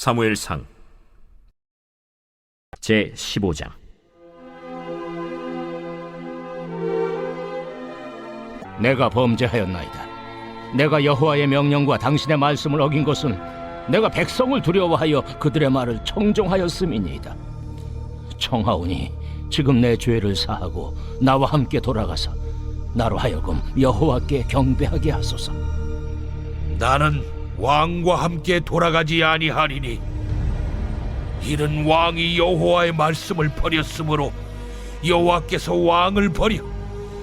사무엘상 제 15장 내가 범죄하였나이다. 내가 여호와의 명령과 당신의 말씀을 어긴 것은 내가 백성을 두려워하여 그들의 말을 청종하였음이니이다. 청하오니 지금 내 죄를 사하고 나와 함께 돌아가서 나로 하여금 여호와께 경배하게 하소서. 나는 왕과 함께 돌아가지 아니하리니 이는 왕이 여호와의 말씀을 버렸으므로 여호와께서 왕을 버려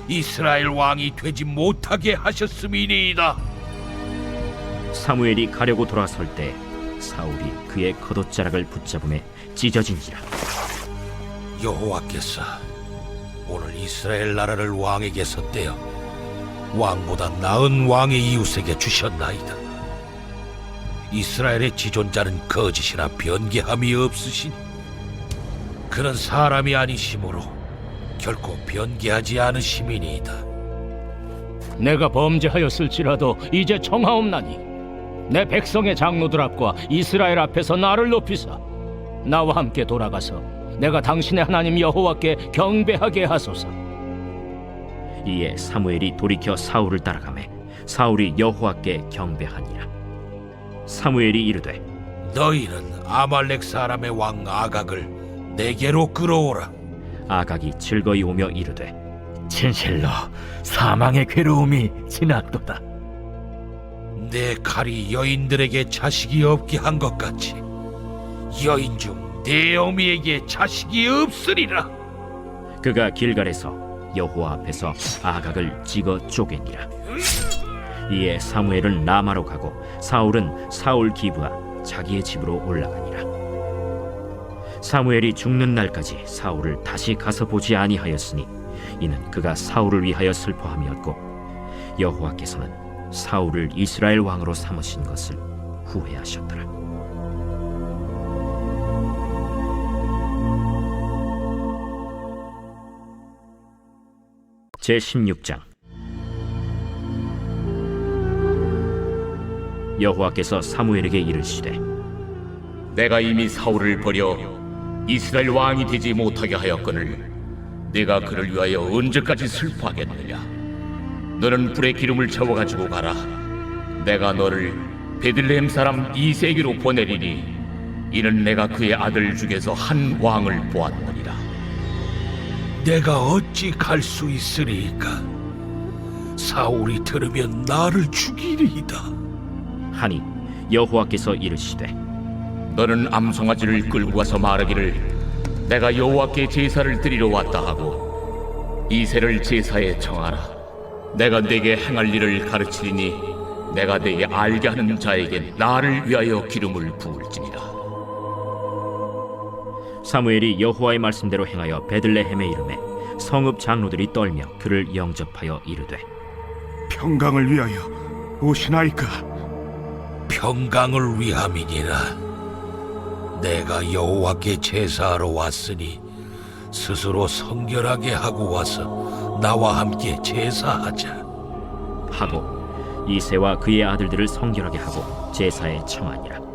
이스라엘 왕이 되지 못하게 하셨음이니이다. 사무엘이 가려고 돌아설 때 사울이 그의 겉옷자락을 붙잡음에 찢어진지라 여호와께서 오늘 이스라엘 나라를 왕에게서 떼어 왕보다 나은 왕의 이웃에게 주셨나이다. 이스라엘의 지존자는 거짓이나 변개함이 없으시니 그는 사람이 아니시므로 결코 변개하지 않으심이니이다. 내가 범죄하였을지라도 이제 청하옵나니 내 백성의 장로들 앞과 이스라엘 앞에서 나를 높이사 나와 함께 돌아가서 내가 당신의 하나님 여호와께 경배하게 하소서. 이에 사무엘이 돌이켜 사울을 따라가매 사울이 여호와께 경배하니라 사무엘이 이르되 너희는 아말렉 사람의 왕 아각을 내게로 끌어오라. 아각이 즐거이 오며 이르되 진실로 사망의 괴로움이 지났도다. 내 칼이 여인들에게 자식이 없게 한 것 같이 여인 중내 어미에게 자식이 없으리라. 그가 길갈에서 여호와 앞에서 아각을 찍어 쪼개니라 이에 사무엘은 라마로 가고 사울은 사울 기브와 자기의 집으로 올라가니라. 사무엘이 죽는 날까지 사울을 다시 가서 보지 아니하였으니 이는 그가 사울을 위하여 슬퍼함이었고 여호와께서는 사울을 이스라엘 왕으로 삼으신 것을 후회하셨더라. 제 16장 여호와께서 사무엘에게 이르시되 내가 이미 사울을 버려 이스라엘 왕이 되지 못하게 하였거늘 내가 그를 위하여 언제까지 슬퍼하겠느냐 너는 불에 기름을 채워 가지고 가라 내가 너를 베들레헴 사람 이세기로 보내리니 이는 내가 그의 아들 중에서 한 왕을 보았느니라 내가 어찌 갈 수 있으리까? 사울이 들으면 나를 죽이리이다. 하니 여호와께서 이르시되 너는 암송아지를 끌고 가서 말하기를 내가 여호와께 제사를 드리러 왔다 하고 이새를 제사에 청하라. 내가 네게 행할 일을 가르치리니 내가 네게 알게 하는 자에게 나를 위하여 기름을 부을지니라. 사무엘이 여호와의 말씀대로 행하여 베들레헴에 이름에 성읍 장로들이 떨며 그를 영접하여 이르되 평강을 위하여 오시나이까 평강을 위함이니라. 내가 여호와께 제사하러 왔으니 스스로 성결하게 하고 와서 나와 함께 제사하자. 하고 이새와 그의 아들들을 성결하게 하고 제사에 청하니라